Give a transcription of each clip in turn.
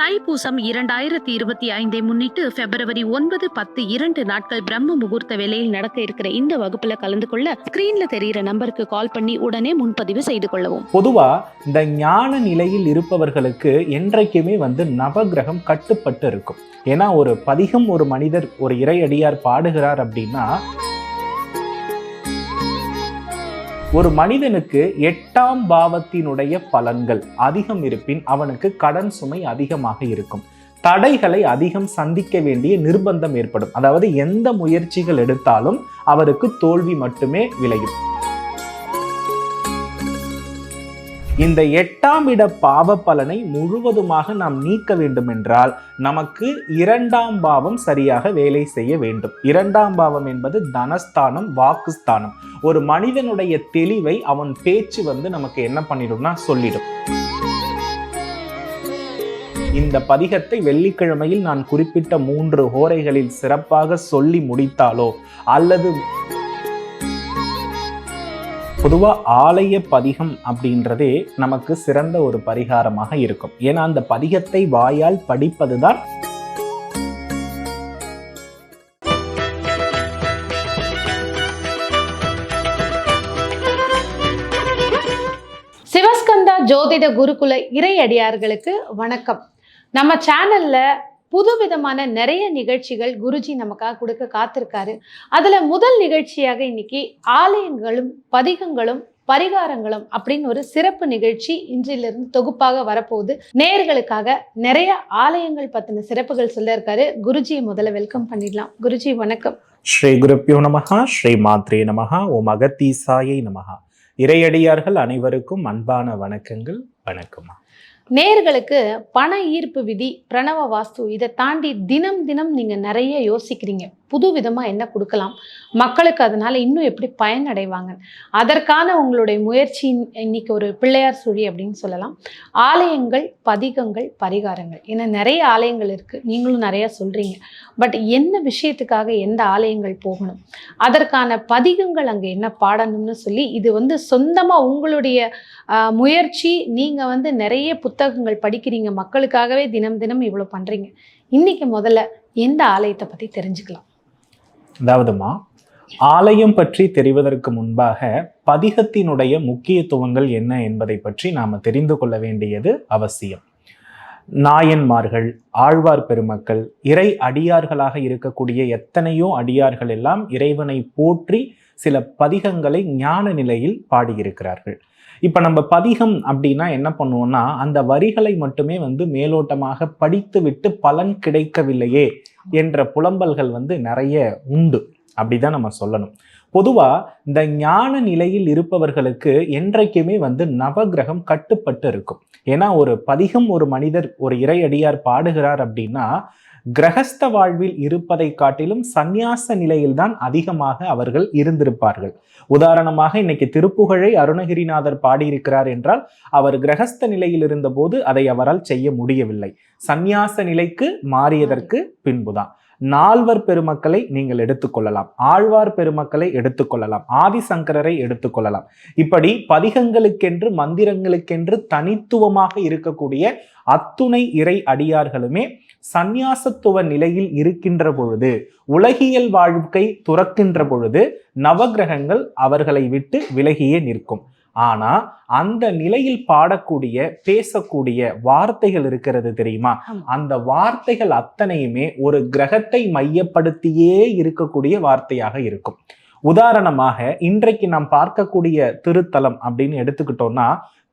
தைப்பூசம் இரண்டாயிரத்தி இருபத்தி ஐந்தை முன்னிட்டு பிப்ரவரி ஒன்பது பத்து இரண்டு நாட்கள் பிரம்ம முகூர்த்த வேலையில் நடக்க இருக்கிற இந்த வகுப்புல கலந்து கொள்ள ஸ்கிரீன்ல தெரியிற நம்பருக்கு கால் பண்ணி உடனே முன்பதிவு செய்து கொள்ளவும். பொதுவா இந்த ஞான நிலையில் இருப்பவர்களுக்கு என்றைக்குமே வந்து நவகிரகம் கட்டுப்பட்டு இருக்கும். ஏன்னா ஒரு பதிகம் ஒரு மனிதர் ஒரு இறையடியார் பாடுகிறார் அப்படின்னா ஒரு மனிதனுக்கு எட்டாம் பாவத்தினுடைய பலன்கள் அதிகம் இருப்பின் அவனுக்கு கடன் சுமை அதிகமாக இருக்கும். தடைகளை அதிகம் சந்திக்க வேண்டிய நிர்பந்தம் ஏற்படும். அதாவது எந்த முயற்சிகள் எடுத்தாலும் அவருக்கு தோல்வி மட்டுமே விளையும். இந்த எட்டாம் இட பாவ பலனை முழுவதுமாக நாம் நீக்க வேண்டும் என்றால் நமக்கு இரண்டாம் பாவம் சரியாக வேலை செய்ய வேண்டும். இரண்டாம் பாவம் என்பது தனஸ்தானம் வாக்குஸ்தானம். ஒரு மனிதனுடைய தெளிவை அவன் பேச்சு வந்து நமக்கு என்ன பண்ணிடும்னா சொல்லிடும். இந்த பதிகத்தை வெள்ளிக்கிழமையில் நான் குறிப்பிட்ட மூன்று ஹோரைகளில் சிறப்பாக சொல்லி முடித்தாலோ அல்லது பொதுவாக ஆலய பதிகம் அப்படின்றதே நமக்கு சிறந்த ஒரு பரிகாரமாக இருக்கும். ஏன்னா அந்த பதிகத்தை வாயால் படிப்பதுதான் சிவஸ்கந்தா ஜோதிட குருகுல இறையடியார்களுக்கு வணக்கம். நம்ம சேனல்ல புதுவிதமான நிறைய நிகழ்ச்சிகள் குருஜி நமக்காக கொடுக்க காத்திருக்காரு. அதுல முதல் நிகழ்ச்சியாக இன்னைக்கு ஆலயங்களும் பதிகங்களும் பரிகாரங்களும் அப்படின்னு ஒரு சிறப்பு நிகழ்ச்சி இன்றிலிருந்து தொகுப்பாக வரப்போகுது. நேர்களுக்காக நிறைய ஆலயங்கள் பத்தின சிறப்புகள் சொல்ல இருக்காரு குருஜியை முதல்ல வெல்கம் பண்ணிடலாம். குருஜி வணக்கம். ஸ்ரீ குருப்பியோ நமகா ஸ்ரீ மாத்ரே நமகா ஓம் அகத்தீசாயை நமகா இறையடியார்கள் அனைவருக்கும் அன்பான வணக்கங்கள் வணக்கமா நேர்களுக்கு பண ஈர்ப்பு விதி பிரணவ வாஸ்து இதை தாண்டி தினம் தினம் நீங்கள் நிறைய யோசிக்கிறீங்க. புது விதமாக என்ன கொடுக்கலாம்? மக்களுக்கு அதனால் இன்னும் எப்படி பயனடைவாங்க? அதற்கான உங்களுடைய முயற்சி இன்னைக்கு ஒரு பிள்ளையார் சுழி அப்படின்னு சொல்லலாம். ஆலயங்கள் பதிகங்கள் பரிகாரங்கள். ஏன்னா நிறைய ஆலயங்கள் இருக்குது நீங்களும் நிறையா சொல்கிறீங்க பட் என்ன விஷயத்துக்காக எந்த ஆலயங்கள் போகணும்? அதற்கான பதிகங்கள் அங்கே என்ன பாடணும்னு சொல்லி இது வந்து சொந்தமாக உங்களுடைய முயற்சி. நீங்கள் வந்து நிறைய புத்தகங்கள் படிக்கிறீங்க. மக்களுக்காகவே தினம் தினம் இவ்வளோ பண்ணுறீங்க இன்னைக்கு முதல்ல எந்த ஆலயத்தை பற்றி தெரிஞ்சுக்கலாம். அதாவதுமா ஆலயம் பற்றி தெரிவதற்கு முன்பாக பதிகத்தினுடைய முக்கியத்துவங்கள் என்ன என்பதை பற்றி நாம் தெரிந்து கொள்ள வேண்டியது அவசியம். நாயன்மார்கள் ஆழ்வார் பெருமக்கள் இறை அடியார்களாக இருக்கக்கூடிய எத்தனையோ அடியார்கள் எல்லாம் இறைவனை போற்றி சில பதிகங்களை ஞான நிலையில் பாடியிருக்கிறார்கள். இப்போ நம்ம பதிகம் அப்படின்னா என்ன பண்ணுவோம்னா அந்த வரிகளை மட்டுமே வந்து மேலோட்டமாக படித்துவிட்டு பலன் கிடைக்கவில்லையே என்ற புலம்பல்கள் வந்து நிறைய உண்டு. அப்படிதான் நம்ம சொல்லணும். பொதுவா இந்த ஞான நிலையில் இருப்பவர்களுக்கு என்றைக்குமே வந்து நவகிரகம் கட்டுப்பட்டு இருக்கும். ஏன்னா ஒரு பதிகம் ஒரு மனிதர் ஒரு இறையடியார் பாடுகிறார் அப்படின்னா கிரகஸ்த வாழ்வில் இருப்பதை காட்டிலும் சந்நியாச நிலையில்தான் அதிகமாக அவர்கள் இருந்திருப்பார்கள். உதாரணமாக இன்னைக்கு திருப்புகழை அருணகிரிநாதர் பாடியிருக்கிறார் என்றால் அவர் கிரகஸ்த நிலையில் இருந்தபோது அதை அவரால் செய்ய முடியவில்லை. சந்நியாச நிலைக்கு மாறியதற்கு பின்புதான். நால்வர் பெருமக்களை நீங்கள் எடுத்துக்கொள்ளலாம். ஆழ்வார் பெருமக்களை எடுத்துக்கொள்ளலாம். ஆதிசங்கரரை எடுத்துக்கொள்ளலாம். இப்படி பதிகங்களுக்கென்று மந்திரங்களுக்கென்று தனித்துவமாக இருக்கக்கூடிய அத்துணை இறை அடியார்களுமே சந்நியாசத்துவ நிலையில் இருக்கின்ற பொழுது உலகியல் வாழ்க்கை துறக்கின்ற பொழுது நவகிரகங்கள் அவர்களை விட்டு விலகியே நிற்கும். ஆனா அந்த நிலையில் பாடக்கூடிய பேசக்கூடிய வார்த்தைகள் இருக்கிறது தெரியுமா. அந்த வார்த்தைகள் அத்தனையுமே ஒரு கிரகத்தை மையப்படுத்தியே இருக்கக்கூடிய வார்த்தையாக இருக்கும் உதாரணமாக இன்றைக்கு நாம் பார்க்கக்கூடிய திருத்தலம் அப்படின்னு எடுத்துக்கிட்டோம்னா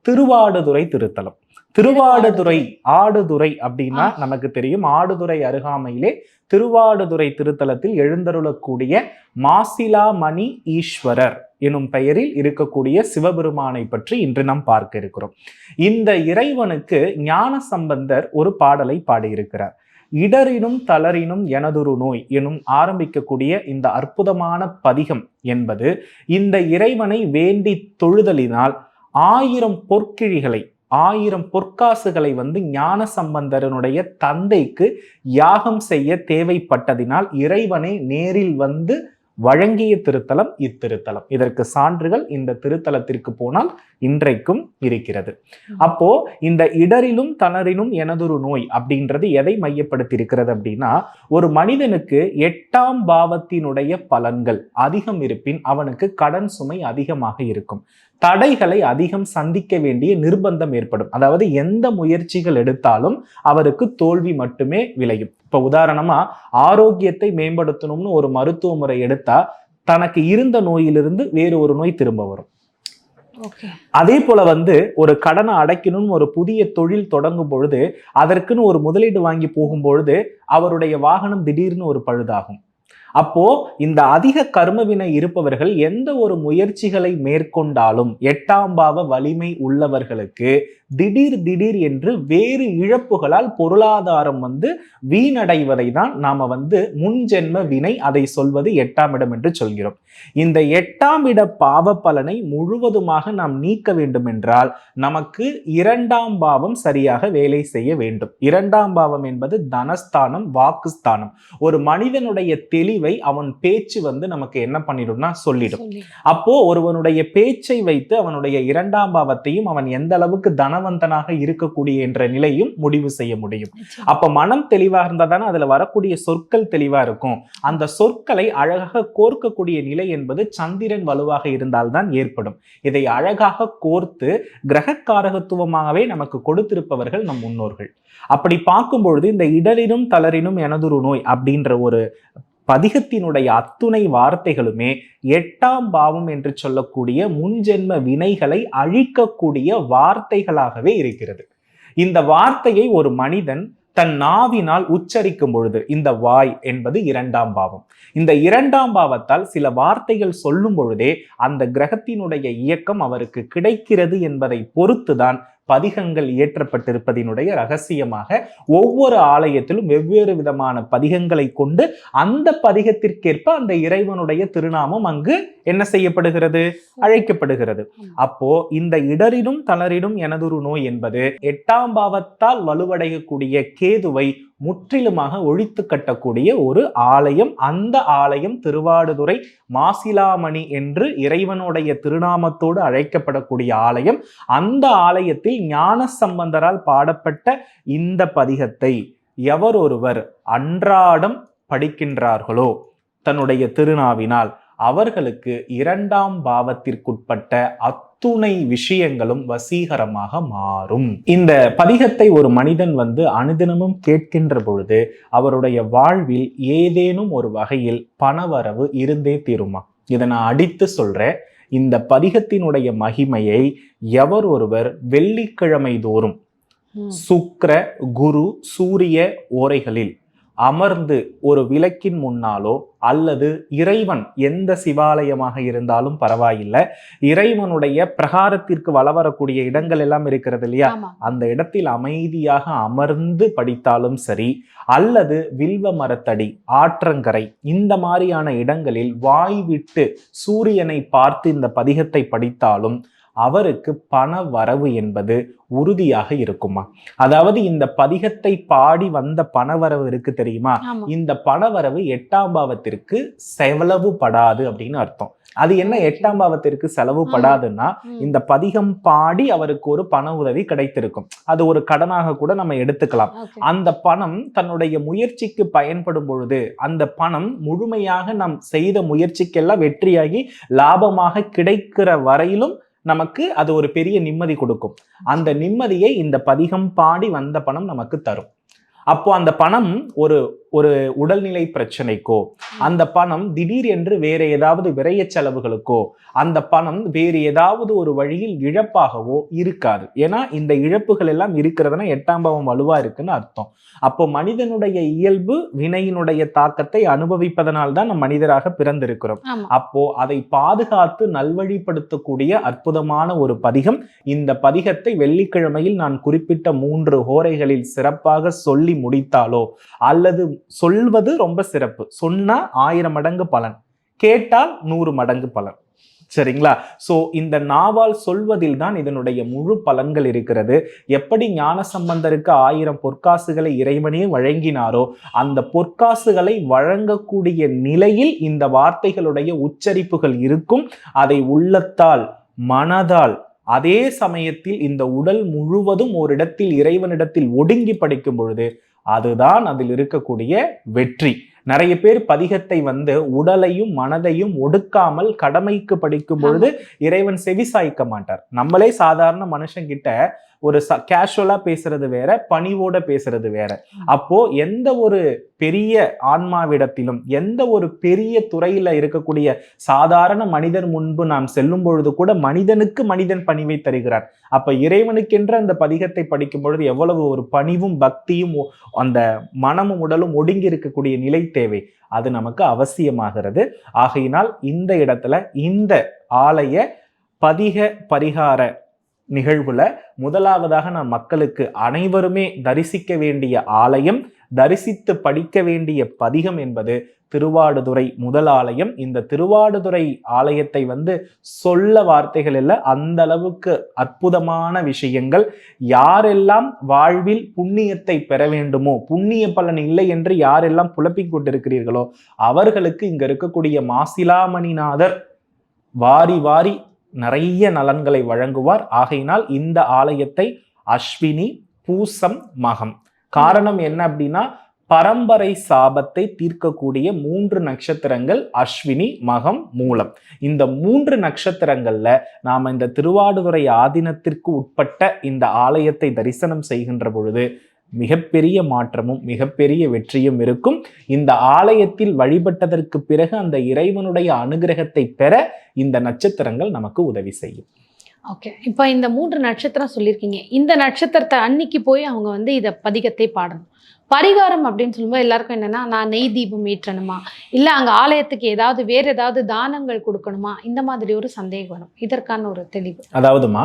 திருவாடுதுறை திருத்தலம். திருவாடுதுறை ஆடுதுறை அப்படின்னா. நமக்கு தெரியும். ஆடுதுறை அருகாமையிலே திருவாடுதுறை திருத்தலத்தில் எழுந்தருளக்கூடிய மாசிலாமணி ஈஸ்வரர் எனும் பெயரில் இருக்கக்கூடிய சிவபெருமானை பற்றி இன்று நாம் பார்க்க இருக்கிறோம். இந்த இறைவனுக்கு ஞான சம்பந்தர் ஒரு பாடலை பாடியிருக்கிறார். இடரினும் தளரினும் எனதொரு நோய் எனும் ஆரம்பிக்கக்கூடிய இந்த அற்புதமான பதிகம் என்பது இந்த இறைவனை வேண்டி தொழுதலினால் ஆயிரம் பொற்கிழிகளை ஆயிரம் பொற்காசுகளை வந்து ஞான சம்பந்தரனுடைய தந்தைக்கு யாகம் செய்ய தேவைப்பட்டதினால் இறைவனை நேரில் வந்து வழங்கிய திருத்தலம் இத்திருத்தலம். இதற்கு சான்றுகள் இந்த திருத்தலத்திற்கு போனால் இன்றைக்கும் இருக்கிறது. அப்போ இந்த இடரிலும் தளரிலும் எனதொரு நோய் அப்படின்றது எதை மையப்படுத்தி இருக்கிறது அப்படின்னா ஒரு மனிதனுக்கு எட்டாம் பாவத்தினுடைய பலன்கள் அதிகம் இருப்பின் அவனுக்கு கடன் சுமை அதிகமாக இருக்கும். தடைகளை அதிகம் சந்திக்க வேண்டிய நிர்பந்தம் ஏற்படும். அதாவது எந்த முயற்சிகள் எடுத்தாலும் அவருக்கு தோல்வி மட்டுமே விளையும். இப்ப உதாரணமா ஆரோக்கியத்தை மேம்படுத்தணும்னு ஒரு மருத்துவ முறை எடுத்தா தனக்கு இருந்த நோயிலிருந்து வேறு ஒரு நோய் திரும்ப வரும். அதே போல வந்து ஒரு கடனை அடைக்கணும்னு ஒரு புதிய தொழில் தொடங்கும் பொழுது அதற்குன்னு ஒரு முதலீடு வாங்கி போகும் பொழுது அவருடைய வாகனம் திடீர்னு ஒரு பழுதாகும். அப்போ இந்த அதிக கர்மவினை இருப்பவர்கள் எந்த ஒரு முயற்சிகளை மேற்கொண்டாலும் எட்டாம் பாவ வலிமை உள்ளவர்களுக்கு திடீர் திடீர் என்று வேறு இழப்புகளால் பொருளாதாரம் வந்து வீணடைவதை தான் நாம வந்து முன்ஜென்ம வினை அதை சொல்வது எட்டாம் இடம் என்று சொல்கிறோம். இந்த எட்டாம் இட பாவ பலனை முழுவதுமாக நாம் நீக்க வேண்டும் என்றால் நமக்கு இரண்டாம் பாவம் சரியாக வேலை செய்ய வேண்டும். இரண்டாம் பாவம் என்பது தனஸ்தானம் வாக்குஸ்தானம். ஒரு மனிதனுடைய தெளிவு அவன் பேச்சு வந்து நமக்கு என்ன பண்ணிடும்னா சொல்லிடும். சொல்லி அப்போ ஒருவனுடைய பேச்சை வைத்து அவனுடைய இரண்டாம் பாவத்தையும் அவன் எந்த அளவுக்கு தனவந்தனாக இருக்கக்கூடிய என்ற நிலையும் முடிவு செய்ய முடியும். அப்ப மனம் தெளிவா இருந்தா தானே அதுல வரக்கூடிய சொற்கள் தெளிவா இருக்கும். அந்த சொற்களை அழகாக கோர்க்கக்கூடிய நிலை என்பது சந்திரன் வலுவாக இருந்தால்தான் ஏற்படும். இதை அழகாக கோர்த்து கிரகக்காரகத்துவமாகவே நமக்கு கொடுத்திருப்பவர்கள் நம் முன்னோர்கள். அப்படி பார்க்கும் பொழுது இந்த இடரினும் தளரினும் எனதொரு நோய் அப்படின்ற ஒரு பதிகத்தினுடைய அத்துணை வார்த்தைகளுமே எட்டாம் பாவம் என்று சொல்லக்கூடிய முன்ஜென்ம வினைகளை அழிக்கக்கூடிய வார்த்தைகளாகவே இருக்கிறது. இந்த வார்த்தையை ஒரு மனிதன் தன் நாவினால் உச்சரிக்கும் பொழுது இந்த வாய் என்பது இரண்டாம் பாவம். இந்த இரண்டாம் பாவத்தால் சில வார்த்தைகள் சொல்லும் பொழுதே அந்த கிரகத்தினுடைய இயக்கம் அவருக்கு கிடைக்கிறது என்பதை பொறுத்துதான் பதிகங்கள் இயற்றப்பட்டிருப்பதினுடைய ரகசியமாக ஒவ்வொரு ஆலயத்திலும் வெவ்வேறு விதமான பதிகங்களை கொண்டு அந்த பதிகத்திற்கேற்ப அந்த இறைவனுடைய திருநாமம் அங்கு என்ன செய்யப்படுகிறது? அழைக்கப்படுகிறது. அப்போ இந்த இடரிடும் தளரிடும் எனதொரு நோய் என்பது எட்டாம் பாவத்தால் வலுவடையக்கூடிய கேதுவை முற்றிலுமாக ஒழித்து கட்டக்கூடிய ஒரு ஆலயம். அந்த ஆலயம் திருவாடுதுறை மாசிலாமணி என்று இறைவனுடைய திருநாமத்தோடு அழைக்கப்படக்கூடிய ஆலயம். அந்த ஆலயத்தில் ஞான சம்பந்தரால் பாடப்பட்ட இந்த பதிகத்தை எவர் ஒருவர் அன்றாடம் படிக்கின்றார்களோ தன்னுடைய திருநாவினால் அவர்களுக்கு இரண்டாம் பாவத்திற்குட்பட்ட அத்துணை விஷயங்களும் வசீகரமாக மாறும். இந்த பதிகத்தை ஒரு மனிதன் வந்து அனுதினமும் கேட்கின்ற பொழுது அவருடைய வாழ்வில் ஏதேனும் ஒரு வகையில் பணவரவு இருந்தே தீருமா? இதை நான் அடித்து சொல்றேன். இந்த பதிகத்தினுடைய மகிமையை எவர் ஒருவர் வெள்ளிக்கிழமை தோறும் ம். சுக்கிர குரு சூரிய ஓரைகளில் அமர்ந்து ஒரு விளக்கின் முன்னாலோ அல்லது இறைவன் எந்த சிவாலயமாக இருந்தாலும் பரவாயில்லை. இறைவனுடைய பிரகாரத்திற்கு வள வரக்கூடிய இடங்கள் எல்லாம் இருக்கிறது இல்லையா? அந்த இடத்தில் அமைதியாக அமர்ந்து படித்தாலும் சரி அல்லது வில்வ மரத்தடி ஆற்றங்கரை இந்த மாதிரியான இடங்களில் வாய் விட்டு சூரியனை பார்த்து இந்த பதிகத்தை படித்தாலும் அவருக்கு பண வரவு என்பது உறுதியாக இருக்குமா? அதாவது இந்த பதிகத்தை பாடி வந்த பணவரவு இருக்கு தெரியுமா? இந்த பணவரவு எட்டாம் பாவத்திற்கு செலவு படாது அப்படின்னு அர்த்தம். அது என்ன? எட்டாம் பாவத்திற்கு செலவு படாதுன்னா. இந்த பதிகம் பாடி அவருக்கு ஒரு பண உதவி கிடைத்திருக்கும். அது ஒரு கடனாக கூட நம்ம எடுத்துக்கலாம். அந்த பணம் தன்னுடைய முயற்சிக்கு பயன்படும் பொழுது அந்த பணம் முழுமையாக நாம் செய்த முயற்சிக்கெல்லாம் வெற்றியாகி லாபமாக கிடைக்கிற வரையிலும் நமக்கு அது ஒரு பெரிய நிம்மதி கொடுக்கும். அந்த நிம்மதியை இந்த பதிகம் பாடி வந்த பணம் நமக்கு தரும். அப்போ அந்த பணம் ஒரு ஒரு உடல்நிலை பிரச்சனைக்கோ அந்த பணம் திடீர் என்று வேற ஏதாவது விரைய செலவுகளுக்கோ அந்த பணம் வேறு ஏதாவது ஒரு வழியில் இழப்பாகவோ இருக்காது. ஏன்னா இந்த இழப்புகள் எல்லாம் இருக்கிறதுனா எட்டாம் பாவம் வலுவா இருக்குன்னு அர்த்தம். அப்போ மனிதனுடைய இயல்பு வினையினுடைய தாக்கத்தை அனுபவிப்பதனால் தான் நம் மனிதராக பிறந்திருக்கிறோம். அப்போ அதை பாதுகாத்து நல்வழிப்படுத்தக்கூடிய அற்புதமான ஒரு பதிகம். இந்த பதிகத்தை வெள்ளிக்கிழமையில் நான் குறிப்பிட்ட மூன்று ஹோரைகளில் சிறப்பாக சொல்லி முடித்தாலோ அல்லது சொல்வது ரொம்ப சிறப்பு. சொன்னால் ஆயிரம் மடங்கு பலன். கேட்டால் நூறு மடங்கு பலன். சரிங்களா? ஸோ இந்த நாவால் சொல்வதில் தான் இதனுடைய முழு பலன்கள் இருக்கிறது. எப்படி ஞான சம்பந்தருக்கு ஆயிரம் பொற்காசுகளை இறைவனே வழங்கினாரோ அந்த பொற்காசுகளை வழங்கக்கூடிய நிலையில் இந்த வார்த்தைகளுடைய உச்சரிப்புகள் இருக்கும். அதை உள்ளத்தால் மனதால் அதே சமயத்தில் இந்த உடல் முழுவதும் ஒரு இடத்தில் இறைவனிடத்தில் ஒடுங்கி படிக்கும் பொழுது அதுதான் அதில் இருக்கக்கூடிய வெற்றி. நிறைய பேர் பதிகத்தை வந்து உடலையும் மனதையும் ஒடுக்காமல் கடமைக்கு படிக்கும் பொழுது இறைவன் செவிசாய்க்க மாட்டார். நம்மளே சாதாரண மனுஷங்கிட்ட ஒரு கேஷுவலா பேசுறது வேற பணிவோட பேசுறது வேற. அப்போ எந்த ஒரு பெரிய ஆன்மாவிடத்திலும் எந்த ஒரு பெரிய துறையில இருக்கக்கூடிய சாதாரண மனிதர் முன்பு நாம் செல்லும் பொழுது கூட மனிதனுக்கு மனிதன் பணிவை தருகிறார். அப்ப இறைவனுக்கென்ற அந்த பதிகத்தை படிக்கும் பொழுது எவ்வளவு ஒரு பணிவும் பக்தியும் அந்த மனமும் உடலும் ஒடுங்கி இருக்கக்கூடிய நிலை தேவை. அது நமக்கு அவசியமாகிறது. ஆகையினால் இந்த இடத்துல இந்த ஆலய பதிக பரிகார நிகழ்வுல முதலாவதாக நான் மக்களுக்கு அனைவருமே தரிசிக்க வேண்டிய ஆலயம் தரிசித்து படிக்க வேண்டிய பதிகம் என்பது திருவாடுதுறை முதல் ஆலயம். இந்த திருவாடுதுறை ஆலயத்தை வந்து சொல்ல வார்த்தைகள் இல்லை அந்த அளவுக்கு அற்புதமான விஷயங்கள். யாரெல்லாம் வாழ்வில் புண்ணியத்தை பெற வேண்டுமோ புண்ணிய பலன் இல்லை என்று யாரெல்லாம் புலப்பிக் கொண்டிருக்கிறீர்களோ அவர்களுக்கு இங்க இருக்கக்கூடிய மாசிலாமணிநாதர் வாரி வாரி நிறைய நலன்களை வழங்குவார். ஆகையினால் இந்த ஆலயத்தை அஸ்வினி பூசம் மகம். காரணம் என்ன அப்படின்னா பரம்பரை சாபத்தை தீர்க்கக்கூடிய மூன்று நட்சத்திரங்கள் அஸ்வினி மகம் மூலம். இந்த மூன்று நட்சத்திரங்கள்ல நாம இந்த திருவாடுதுறை ஆதீனத்திற்கு உட்பட்ட இந்த ஆலயத்தை தரிசனம் செய்கின்ற பொழுது மிகப்பெரிய மாற்றமும் மிகப்பெரிய வெற்றியும் இருக்கும். இந்த ஆலயத்தில் வழிபட்டதற்கு பிறகு அந்த இறைவனுடைய அனுகிரகத்தை பெற இந்த நட்சத்திரங்கள் நமக்கு உதவி செய்யும். ஓகே இப்போ இந்த மூன்று நட்சத்திரம் சொல்லியிருக்கீங்க. இந்த நட்சத்திரத்தை அன்னைக்கு போய் அவங்க வந்து இதை பதிகத்தை பாடணும். பரிகாரம் அப்படின்னு சொல்லும்போது எல்லாருக்கும் என்னன்னா நான் நெய் தீபம் ஏற்றணுமா? இல்லை அங்கே ஆலயத்துக்கு ஏதாவது வேற ஏதாவது தானங்கள் கொடுக்கணுமா? இந்த மாதிரி ஒரு சந்தேகம் வரும். இதற்கான ஒரு தெளிவு. அதாவதுமா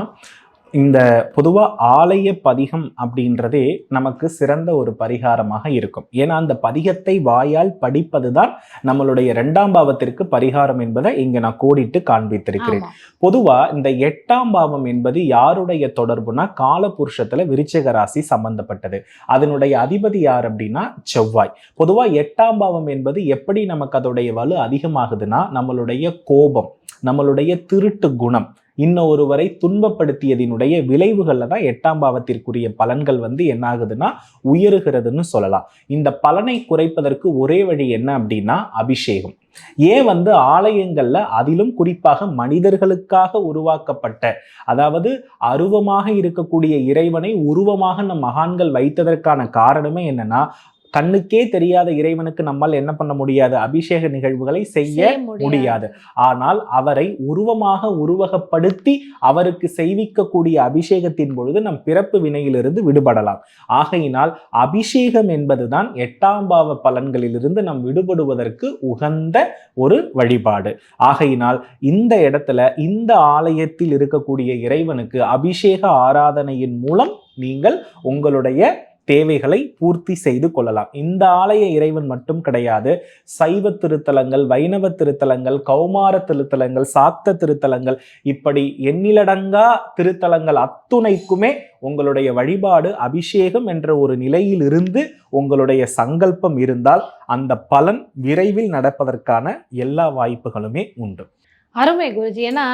இந்த பொதுவா ஆலய பதிகம் அப்படின்றதே நமக்கு சிறந்த ஒரு பரிகாரமாக இருக்கும். ஏன்னா அந்த பதிகத்தை வாயால் படிப்பதுதான் நம்மளுடைய இரண்டாம் பாவத்திற்கு பரிகாரம் என்பதை இங்க நான் கோடிட்டு காண்பித்திருக்கிறேன். ஆமா. பொதுவா இந்த எட்டாம் பாவம் என்பது யாருடைய தொடர்புனா காலபுருஷத்துல விருச்சிக ராசி சம்பந்தப்பட்டது. அதனுடைய அதிபதி யார் அப்படின்னா செவ்வாய். பொதுவா எட்டாம் பாவம் என்பது எப்படி நமக்கு அதோடைய வலு அதிகமாகுதுன்னா நம்மளுடைய கோபம் நம்மளுடைய திருட்டு குணம் இன்ன ஒருவரை துன்பப்படுத்தியதினுடைய விளைவுகளில் தான் எட்டாம் பாவத்திற்குரிய பலன்கள் வந்து என்ன ஆகுதுன்னா உயருகிறதுன்னு சொல்லலாம். இந்த பலனை குறைப்பதற்கு ஒரே வழி என்ன அப்படின்னா அபிஷேகம். ஏன் வந்து ஆலயங்கள்ல அதிலும் குறிப்பாக மனிதர்களுக்காக உருவாக்கப்பட்ட அதாவது அருவமாக இருக்கக்கூடிய இறைவனை உருவமாக நம் மகான்கள் வைத்ததற்கான காரணமே என்னன்னா கண்ணுக்கே தெரியாத இறைவனுக்கு நம்மால் என்ன பண்ண முடியாது? அபிஷேக நிகழ்வுகளை செய்ய முடியாது. ஆனால் அவரை உருவமாக உருவகப்படுத்தி அவருக்கு செய்விக்கக்கூடிய அபிஷேகத்தின் பொழுது நம் பிறப்பு வினையிலிருந்து விடுபடலாம். ஆகையினால் அபிஷேகம் என்பதுதான் எட்டாம் பாவ பலன்களிலிருந்து நாம் விடுபடுவதற்கு உகந்த ஒரு வழிபாடு. ஆகையினால் இந்த இடத்துல இந்த ஆலயத்தில் இருக்கக்கூடிய இறைவனுக்கு அபிஷேக ஆராதனையின் மூலம் நீங்கள் உங்களுடைய தேவைகளை பூர்த்தி செய்து கொள்ளலாம். இந்த ஆலய இறைவன் மட்டும் கிடையாது. சைவ திருத்தலங்கள் வைணவ திருத்தலங்கள் கௌமார திருத்தலங்கள் சாக்த திருத்தலங்கள் இப்படி எண்ணிலடங்கா திருத்தலங்கள் அத்துணைக்குமே உங்களுடைய வழிபாடு அபிஷேகம் என்ற ஒரு நிலையில் இருந்து உங்களுடைய சங்கல்பம் இருந்தால் அந்த பலன் விரைவில் நடப்பதற்கான எல்லா வாய்ப்புகளுமே உண்டு. அருமை குருஜி. ஏன்னா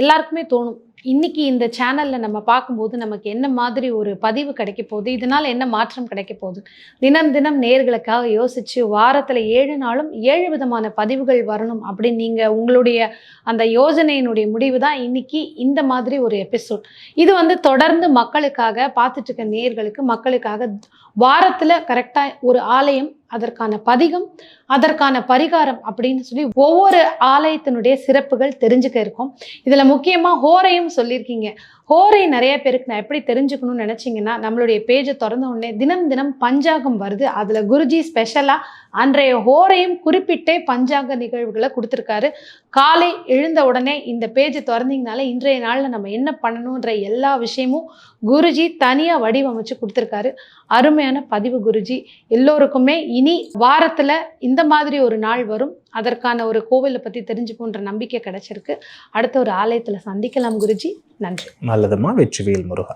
எல்லாருக்குமே தோணும். இன்னைக்கு இந்த சேனல்ல நம்ம பார்க்கும்போது நமக்கு என்ன மாதிரி ஒரு பதிவு கிடைக்க போகுது? இதனால என்ன மாற்றம் கிடைக்க போகுது? தினம் தினம் நேர்களுக்காக யோசிச்சு வாரத்துல ஏழு நாளும் ஏழு விதமான பதிவுகள் வரணும் அப்படின்னு நீங்க உங்களுடைய அந்த யோஜனையினுடைய முடிவு தான் இன்னைக்கு இந்த மாதிரி ஒரு எபிசோட் இது வந்து தொடர்ந்து மக்களுக்காக பார்த்துட்டு இருக்க நேர்களுக்கு மக்களுக்காக வாரத்துல கரெக்டா ஒரு ஆலயம் அதற்கான பதிகம் அதற்கான பரிகாரம் அப்படின்னு சொல்லி ஒவ்வொரு ஆலயத்தினுடைய சிறப்புகள் தெரிஞ்சுக்க இருக்கும். இதில் முக்கியமாக ஹோரையும் சொல்லியிருக்கீங்க ஹோரை நிறைய பேருக்கு நான் எப்படி தெரிஞ்சுக்கணும்னு நினச்சிங்கன்னா நம்மளுடைய பேஜை திறந்த உடனே தினம் தினம் பஞ்சாங்கம் வருது. அதில் குருஜி ஸ்பெஷலாக அன்றைய ஹோரையும் குறிப்பிட்டே பஞ்சாங்க நிகழ்வுகளை கொடுத்துருக்காரு. காலை எழுந்த உடனே இந்த பேஜை திறந்தீங்கனால இன்றைய நாளில் நம்ம என்ன பண்ணணுன்ற எல்லா விஷயமும் குருஜி தனியாக வடிவமைச்சு கொடுத்துருக்காரு. அருமையான பதிவு குருஜி. எல்லோருக்குமே இனி வாரத்தில் இந்த மாதிரி ஒரு நாள் வரும். அதற்கான ஒரு கோவிலை பற்றி தெரிஞ்சுக்கோன்ற நம்பிக்கை கிடச்சிருக்கு. அடுத்த ஒரு ஆலயத்தில் சந்திக்கலாம் குருஜி. நன்றி. நல்லதுமா வெற்றிவேல் முருகா